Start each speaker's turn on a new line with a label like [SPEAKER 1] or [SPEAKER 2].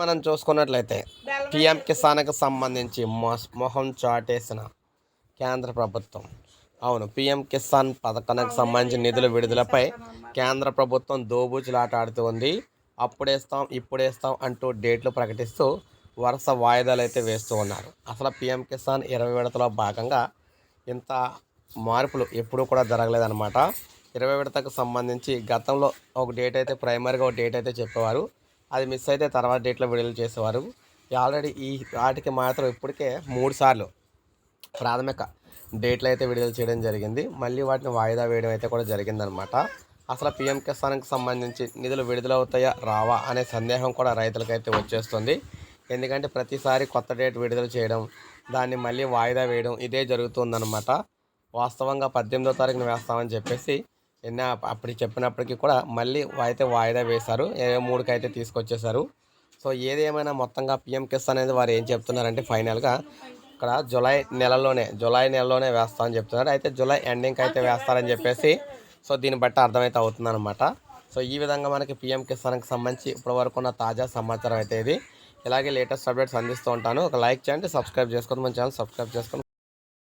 [SPEAKER 1] మనం చూసుకున్నట్లయితే పిఎం కిసాన్కి సంబంధించి మొహం చాటేసిన కేంద్ర ప్రభుత్వం. అవును పిఎం కిసాన్ పథకానికి సంబంధించిన నిధుల విడుదలపై కేంద్ర ప్రభుత్వం దోబూచులాట ఆడుతూ ఉంది. అప్పుడేస్తాం ఇప్పుడేస్తాం అంటూ డేట్లు ప్రకటిస్తూ వరుస వాయిదాలు అయితే వేస్తూ ఉన్నారు. అసలు పిఎం కిసాన్ ఇరవై విడతలో భాగంగా ఇంత మార్పులు ఎప్పుడూ కూడా జరగలేదన్నమాట. ఇరవై విడతకు సంబంధించి గతంలో ఒక డేట్ అయితే ప్రైమరీగా ఒక డేట్ అయితే చెప్పేవారు. అది మిస్ అయితే తర్వాత డేట్లో విడుదల చేసేవారు. ఆల్రెడీ ఈ వాటికి మాత్రం ఇప్పటికే మూడు సార్లు ప్రాథమిక డేట్లు అయితే విడుదల చేయడం జరిగింది. మళ్ళీ వాటిని వాయిదా వేయడం అయితే కూడా జరిగిందనమాట అసలు పిఎం కిసాన్కి సంబంధించి నిధులు విడుదలవుతాయా రావా అనే సందేహం కూడా రైతులకైతే వచ్చేస్తుంది. ఎందుకంటే ప్రతిసారి కొత్త డేట్ విడుదల చేయడం దాన్ని మళ్ళీ వాయిదా వేయడం ఇదే జరుగుతుందన్నమాట. వాస్తవంగా పద్దెనిమిదో తారీఖున వేస్తామని చెప్పేసి ఎన్న అప్పుడు చెప్పినప్పటికీ కూడా మళ్ళీ అయితే వాయిదా వేశారు. ఇరవై మూడుకి అయితే తీసుకొచ్చేసారు సో ఏదేమైనా మొత్తంగా పిఎం కిసాన్ అనేది వారు ఏం చెప్తున్నారంటే ఫైనల్గా ఇక్కడ జులై నెలలోనే జూలై నెలలోనే వేస్తామని చెప్తున్నారు. అయితే జులై ఎండింగ్కి అయితే వేస్తారని చెప్పేసి సో దీన్ని బట్టి అర్థమైతే అవుతుందన్నమాట. సో ఈ విధంగా మనకి పిఎం కిసాన్కి సంబంధించి ఇప్పటి వరకు ఉన్న తాజా సమాచారం అయితే ఇది. ఇలాగే లేటెస్ట్ అప్డేట్స్ అందిస్తూ ఉంటాను. ఒక లైక్ చేయండి సబ్స్క్రైబ్ చేసుకోండి మన ఛానల్ సబ్స్క్రైబ్ చేసుకోండి.